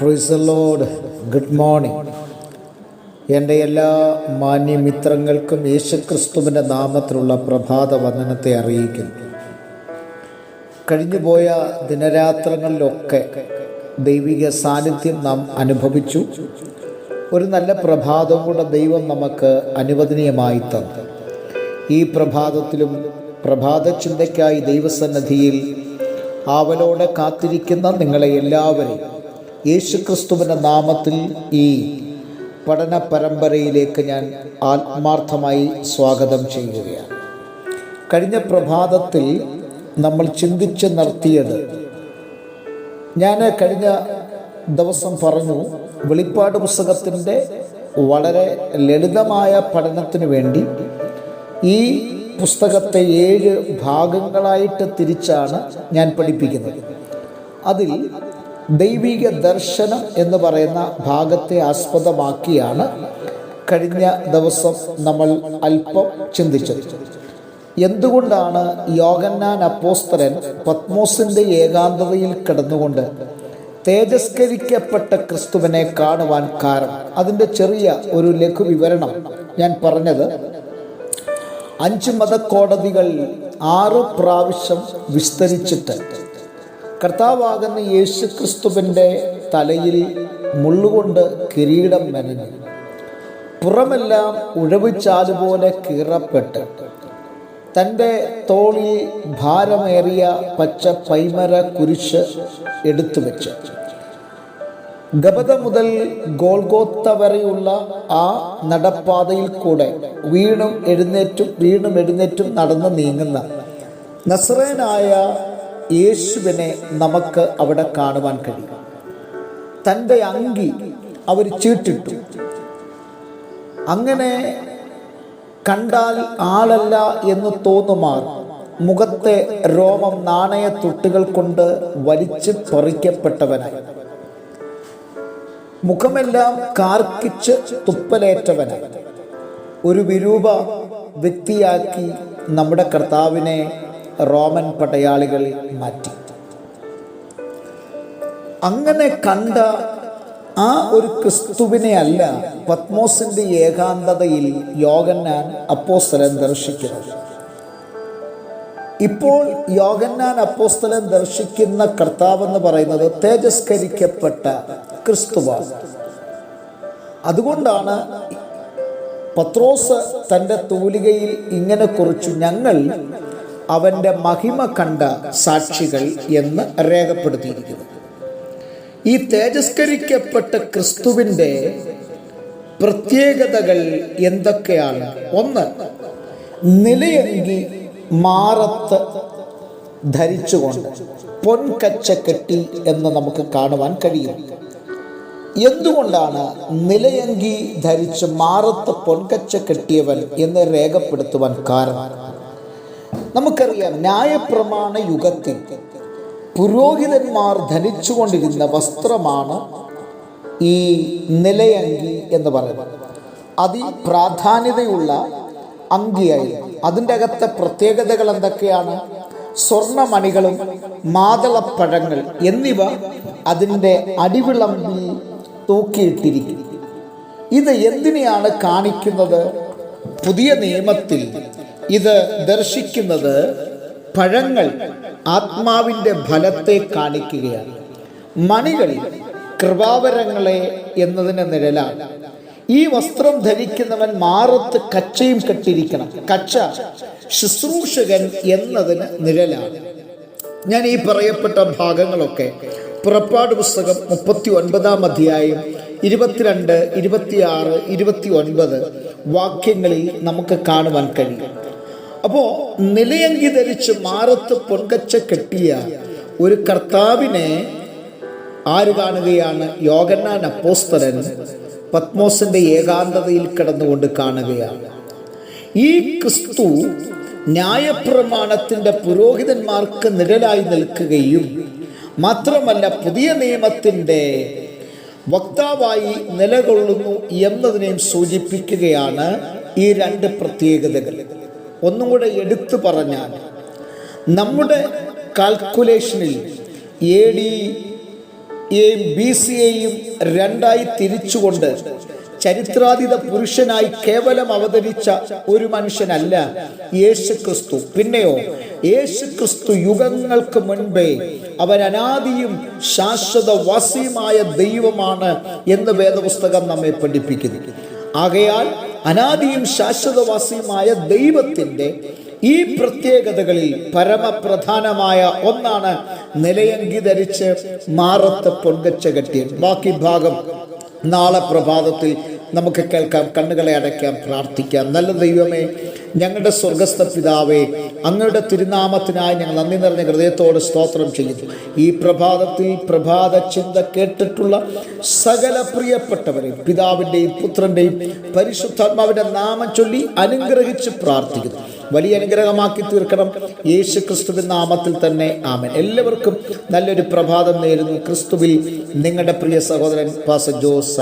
പ്രൊയ്സ് load good morning എന്റെ എല്ലാ മാന്യമിത്രങ്ങൾക്കും യേശുക്രിസ്തുവിന്റെ നാമത്തിലുള്ള പ്രഭാത വന്ദനത്തെ അറിയിക്കുന്നു. കഴിഞ്ഞുപോയ ദിനരാത്രങ്ങളിലൊക്കെ ദൈവിക സാന്നിധ്യം നാം അനുഭവിച്ചു. ഒരു നല്ല പ്രഭാതം കൂടെ ദൈവം നമുക്ക് അനുവദനീയമായി തന്നു. ഈ പ്രഭാതത്തിലും പ്രഭാത ചിന്തയ്ക്കായി ദൈവസന്നിധിയിൽ ആവലോടെ കാത്തിരിക്കുന്ന നിങ്ങളെ എല്ലാവരെയും യേശുക്രിസ്തുവിന്റെ നാമത്തിൽ ഈ പഠന പരമ്പരയിലേക്ക് ഞാൻ ആത്മാർത്ഥമായി സ്വാഗതം ചെയ്യുകയാണ്. കഴിഞ്ഞ പ്രഭാതത്തിൽ നമ്മൾ ചിന്തിച്ച് നിർത്തിയത് ഞാൻ കഴിഞ്ഞ ദിവസം പറഞ്ഞു വെളിപ്പാട് പുസ്തകത്തിന്റെ വളരെ ലളിതമായ പഠനത്തിന് വേണ്ടി ഈ പുസ്തകത്തെ ഏഴ് ഭാഗങ്ങളായിട്ട് തിരിച്ചാണ് ഞാൻ പഠിപ്പിക്കുന്നത്. അതിൽ ദൈവിക ദർശനം എന്ന് പറയുന്ന ഭാഗത്തെ ആസ്പദമാക്കിയാണ് കഴിഞ്ഞ ദിവസം നമ്മൾ അല്പം ചിന്തിച്ചത്. എന്തുകൊണ്ടാണ് യോഗന്നാൻ അപ്പോസ്തരൻ പത്മോസിന്റെ ഏകാന്തതയിൽ കിടന്നുകൊണ്ട് തേജസ്കരിക്കപ്പെട്ട ക്രിസ്തുവിനെ കാണുവാൻ കാരണം? അതിന്റെ ചെറിയ ഒരു ലഘു വിവരണം ഞാൻ പറഞ്ഞത് അഞ്ച് മതക്കോടതികൾ ആറ് പ്രാവശ്യം വിസ്തരിച്ചിട്ട് കർത്താവാകുന്ന യേശു ക്രിസ്തുവിന്റെ തലയിൽ മുള്ളുകൊണ്ട് കിരീടം മെനഞ്ഞു. പുറമെല്ലാം ഉഴവിച്ചാലുപോലെ കീറപ്പെട്ട്. തന്റെ തോളിൽ ഭാരമേറിയ പച്ച പൈമര കുരിശ് എടുത്തു വെച്ച്. ഗബത മുതൽ ഗോൾഗോത്ത വരെയുള്ള ആ നടപ്പാതയിൽ കൂടെ വീണും എഴുന്നേറ്റും വീണും എഴുന്നേറ്റും നടന്ന് നീങ്ങുന്ന നസ്രേനായ യേശുവിനെ നമുക്ക് അവിടെ കാണുവാൻ കഴിയും. തന്റെ അങ്കി അവർ ചീട്ടിട്ടു. അങ്ങനെ കണ്ടാൽ ആളല്ല എന്ന് തോന്നുമാർ മുഖത്തെ രോമം നാണയ തൊട്ടുകൾ കൊണ്ട് വലിച്ച് പറിക്കപ്പെട്ടവനായി. മുഖമെല്ലാം കാർക്കിച്ച് തുപ്പലേറ്റവനായി. ഒരു വിരൂപ വ്യക്തിയാക്കി നമ്മുടെ കർത്താവിനെ റോമൻ പടയാളികൾ മാറ്റി. അങ്ങനെ കണ്ട ആ ഒരു ക്രിസ്തുവിനെ അല്ല പത്മോസിന്റെ ഏകാന്തതയിൽ യോഗന്നാൻ അപ്പോസ്തലൻ ദർശിക്കുന്നു ഇപ്പോൾ യോഗന്നാൻ അപ്പോസ്തലൻ ദർശിക്കുന്ന കർത്താവ് എന്ന് പറയുന്നത് തേജസ്കരിക്കപ്പെട്ട ക്രിസ്തുവാണ്. അതുകൊണ്ടാണ് പത്രോസ് തന്റെ തൂലികയിൽ ഇങ്ങനെ കുറിച്ചു ഞങ്ങൾ അവന്റെ മഹിമ കണ്ട സാക്ഷികൾ എന്ന് രേഖപ്പെടുത്തിയിരിക്കുന്നു. ഈ തേജസ്കരിക്കപ്പെട്ട ക്രിസ്തുവിന്റെ പ്രത്യേകതകൾ എന്തൊക്കെയാണ്? ഒന്ന് നിലയങ്കി മാറത്ത് ധരിച്ചുകൊണ്ട് പൊൻകച്ച കെട്ടി എന്ന് നമുക്ക് കാണുവാൻ കഴിയും. എന്തുകൊണ്ടാണ് നിലയങ്കി ധരിച്ച് മാറത്ത് പൊൻകച്ച കെട്ടിയവൻ എന്ന് രേഖപ്പെടുത്തുവാൻ കാരണം? നമുക്കറിയാം ന്യായപ്രമാണ യുഗത്തിൽ പുരോഹിതന്മാർ ധരിച്ചുകൊണ്ടിരുന്ന വസ്ത്രമാണ് ഈ നിലയങ്കി എന്ന് പറയുന്നത്. അതി പ്രാധാന്യതയുള്ള അങ്കിയായി അതിന്റെ അകത്തെ പ്രത്യേകതകൾ എന്തൊക്കെയാണ്? സ്വർണമണികളും മാതളപ്പഴങ്ങൾ എന്നിവ അതിന്റെ അടിവിളമ്പിൽ തൂക്കിയിട്ടിരിക്കും ഇത് എന്തിനെയാണ് കാണിക്കുന്നത്? പുതിയ നിയമത്തിൽ ഇത് ദർശിക്കുന്നത് പഴങ്ങൾ ആത്മാവിന്റെ ഫലത്തെ കാണിക്കുകയാണ്. മണികൾ കൃപാവരങ്ങളെ എന്നതിന് നിഴലാണ്. ഈ വസ്ത്രം ധരിക്കുന്നവൻ മാറത്ത് കച്ചയും കെട്ടിരിക്കണം കച്ച ശുശ്രൂഷകൻ എന്നതിന് നിഴലാണ്. ഞാൻ ഈ പറയപ്പെട്ട ഭാഗങ്ങളൊക്കെ പുറപ്പാട് പുസ്തകം മുപ്പത്തി ഒൻപതാം അധ്യായം ഇരുപത്തിരണ്ട് ഇരുപത്തിയാറ് ഇരുപത്തി ഒൻപത് വാക്യങ്ങളിൽ നമുക്ക് കാണുവാൻ കഴിയും. അപ്പോൾ നിലയങ്കി ധരിച്ച് മാറത്ത് പൊൻകച്ച കെട്ടിയ ഒരു കർത്താവിനെ ആര് കാണുകയാണ്? യോഗന്നാൻ അപ്പോസ്തലൻ പത്മോസിന്റെ ഏകാന്തതയിൽ കിടന്നുകൊണ്ട് കാണുകയാണ്. ഈ ക്രിസ്തു ന്യായപ്രമാണത്തിന്റെ പുരോഹിതന്മാർക്ക് നിഴലായി നിൽക്കുകയും മാത്രമല്ല പുതിയ നിയമത്തിന്റെ വക്താവായി നിലകൊള്ളുന്നു എന്നതിനെയും സൂചിപ്പിക്കുകയാണ് ഈ രണ്ട് പ്രത്യേകതകൾ. ഒന്നും കൂടെ എടുത്തു പറഞ്ഞാൽ നമ്മുടെ കാൽക്കുലേഷനിൽ എ ഡി എയും ബി സിയെയും രണ്ടായി തിരിച്ചുകൊണ്ട് ചരിത്രാതീത പുരുഷനായി കേവലം അവതരിച്ച ഒരു മനുഷ്യനല്ല യേശു ക്രിസ്തു പിന്നെയോ യേശു ക്രിസ്തു യുഗങ്ങൾക്ക് മുൻപേ അവൻ അനാദിയും ശാശ്വത വാസിയുമായ ദൈവമാണ് എന്ന് വേദപുസ്തകം നമ്മെ പഠിപ്പിക്കുന്നു. ആകയാൽ അനാദിയും ശാശ്വതവാസിയുമായ ദൈവത്തിന്റെ ഈ പ്രത്യേകതകളിൽ പരമപ്രധാനമായ ഒന്നാണ് നിലയങ്കി ധരിച്ച് മാറത്ത് പൊങ്കച്ച കെട്ടിയൻ. ബാക്കി ഭാഗം നാളെ പ്രഭാതത്തിൽ നമുക്ക് കേൾക്കാം കണ്ണുകളെ അടയ്ക്കാം പ്രാർത്ഥിക്കാം. നല്ല ദൈവമേ ഞങ്ങളുടെ സ്വർഗസ്ഥ പിതാവേ അങ്ങയുടെ തിരുനാമത്തിനായി ഞങ്ങൾ നന്ദി നിറഞ്ഞ ഹൃദയത്തോട് സ്തോത്രം ചെയ്യുന്നു. ഈ പ്രഭാതത്തിൽ പ്രഭാത ചിന്ത കേട്ടിട്ടുള്ള സകല പ്രിയപ്പെട്ടവരെ പിതാവിന്റെയും പുത്രന്റെയും പരിശുദ്ധാത്മാവിന്റെ നാമം ചൊല്ലി അനുഗ്രഹിച്ച് പ്രാർത്ഥിക്കുന്നു. വലിയ അനുഗ്രഹമാക്കി തീർക്കണം. യേശു ക്രിസ്തുവിൻ നാമത്തിൽ തന്നെ ആമൻ. എല്ലാവർക്കും നല്ലൊരു പ്രഭാതം നേരുന്നു. ക്രിസ്തുവിൽ നിങ്ങളുടെ പ്രിയ സഹോദരൻ പാസ ജോസ്